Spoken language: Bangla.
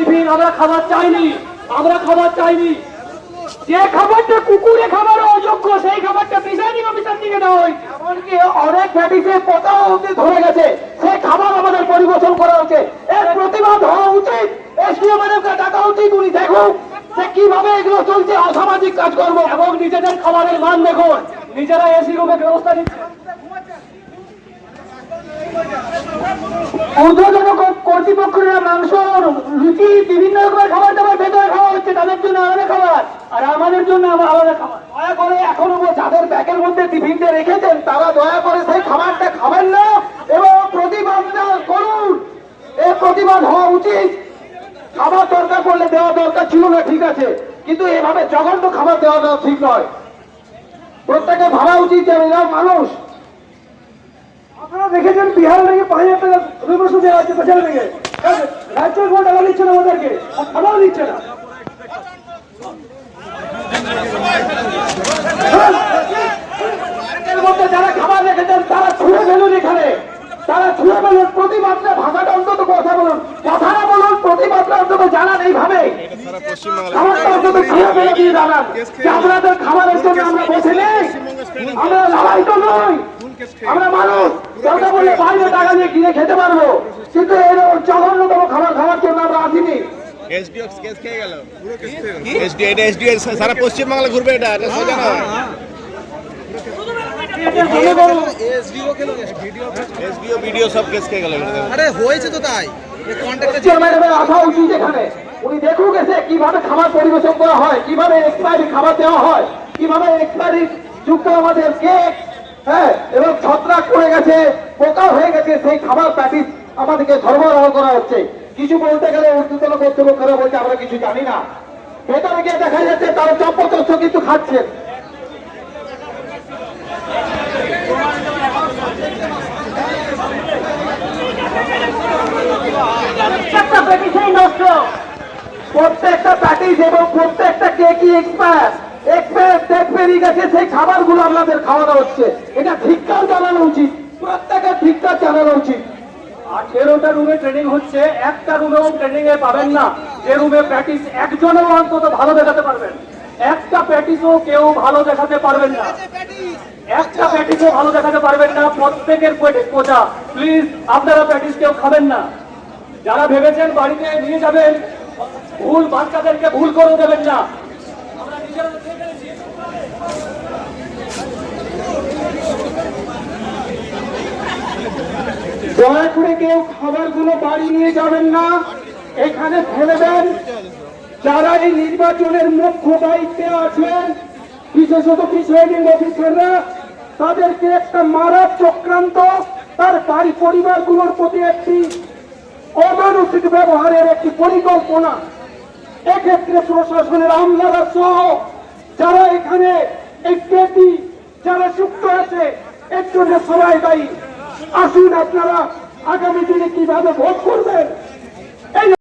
টিফিন আমরা খাবার চাইনি, আমরা খাবার চাইনি। যে খাবারটা কুকুরে খাবার অযোগ্য, সেই খাবারটা প্রিসাইডিং অফিসার দিকে দেওয়া এমনকি অনেক প্যাটিসে পতাও অব্দি ধরে গেছে, সেই খাবার আমাদের পরিবেশন করা হচ্ছে। এর প্রতিবাদ হওয়া উচিত। ডাকা উচিত, উনি যে কীভাবে এগুলো চলছে, অসামাজিক কাজকর্ম এবং নিজেদের খাবারের মান দেখুন। নিজেরা এসি রুমে ব্যবস্থা নিচ্ছে। ঊর্ধ্বতন কর্তৃপক্ষরা মাংস লুচি বিভিন্ন রকমের খাবার দাবার ভেতরে খাওয়া হচ্ছে, তাদের জন্য আলাদা খাবার। আর আমাদের জন্য আমার আলাদা খাবার। দয়া করে এখনও যাদের ব্যাগের মধ্যে টিফিনটা রেখেছেন, তারা দয়া করে সেই খাবারটা খাবেন না এবং প্রতিবাদটা করুন। এই প্রতিবাদ হওয়া উচিত। খাবার দরকার করলে দেওয়া দরকার ছিল না, ঠিক আছে। কিন্তু এভাবে জঘন্য খাবার দেওয়া দেওয়া ঠিক নয়। প্রত্যেকে ভাবা উচিত যে এরা মানুষ। আপনারা দেখেছেন বিহার থেকে পাঁচ হাজার টাকা রুমের সুদে আছে পেছনে থেকে কোনো টাকা দিচ্ছে না ওদেরকে? আর দিচ্ছে না। যারা খাবার রেখেছেন, তারা ছুঁড়ে ফেলুন এখানে। তারা ছুঁড়ে ফেলুন, প্রতিবাদটা ভাষাটা অন্তত কথা বলুন। কথাটা বলুন, প্রতিবাদটা অন্তত জানান এইভাবে। খাবারটা অন্তত ছুঁড়ে ফেলে দিয়ে জানান। যে আপনাদের খাবারের জন্য আমরা বসে নেই, আমরা লড়াই তো নই। আমরা মানুষ দরকার বলে বাইরে টাকা দিয়ে কিনে খেতে পারব কিন্তু এর জঘন্যতম খাবার খাওয়ার জন্য আমরা আসিনি সারা পশ্চিমবাংলা ঘুরবে এটা এটা সোজা না। এসডিও ভিডিও সব কেস খেয়ে গেল এটা আরে হয়েছে তো তাই। কন্ট্যাক্টে চেয়ারম্যানের আসা উচিত এখানে। উনি দেখুক এসে কীভাবে খাবার পরিবেশন করা হয় কীভাবে এক্সপায়ারি খাবার দেওয়া হয় কীভাবে এক্সপায়ারি যুক্ত আমাদের কেক হ্যাঁ এবং ছত্রাক পড়ে গেছে পোকা হয়ে গেছে সেই খাবার প্যাকেট আমাদেরকে সরবরাহ করা হচ্ছে। কিছু বলতে গেলে ঊর্ধ্বতন কর্তৃপক্ষরা বলছে আমরা কিছু জানি না। ভেতরে গিয়ে দেখা যাচ্ছে তারা চম্পচস্য কিন্তু খাচ্ছেন। প্রত্যেকটা প্যাকেজ এবং প্রত্যেকটা কেকই এক্সপায়ার ডেট পেরিয়ে গেছে, সেই খাবারগুলো আপনাদের খাওয়ানো হচ্ছে। এটা ঠিকঠাক জানানো উচিত। প্রত্যেকের ঠিকঠাক জানানো উচিত। আঠেরোটা রুমে ট্রেনিং হচ্ছে, একটা রুমেও ট্রেনিং এ পাবেন না। যে রুমে প্র্যাকটিস একজনও অন্তত ভালো দেখাতে পারবেন। একটা প্র্যাকটিসও কেউ ভালো দেখাতে পারবেন না। একটা প্যাটিসও ভালো দেখাতে পারবেন না। প্রত্যেকের পেটে কোচা প্লিজ আপনারা প্যাটিস কেউ খাবেন না। যারা ভেবেছেন বাড়িতে নিয়ে যাবেন, ভুল বাচ্চাদেরকে ভুল করে দেবেন না আমরা নিজেরা দেখে নিয়েছি। দয়া করে কেউ খাবারগুলো বাড়ি নিয়ে যাবেন না। এখানে ফেলে দেন। যারা এই নির্বাচনের মুখ্য দায়িত্বে আছেন, বিশেষত প্রিসাইডিং অফিসাররা, তাদেরকে একটা মারার চক্রান্ত, তার বাড়ি পরিবারগুলোর প্রতি একটি অমানসিক ব্যবহারের একটি পরিকল্পনা। এক্ষেত্রে প্রশাসনের আমলারা সহ যারা এখানে এই পেটি, যারা যুক্ত আছে, এর জন্য সবাই দায়ী। আসুন আপনারা আগামী দিনে কীভাবে ভোট করবেন?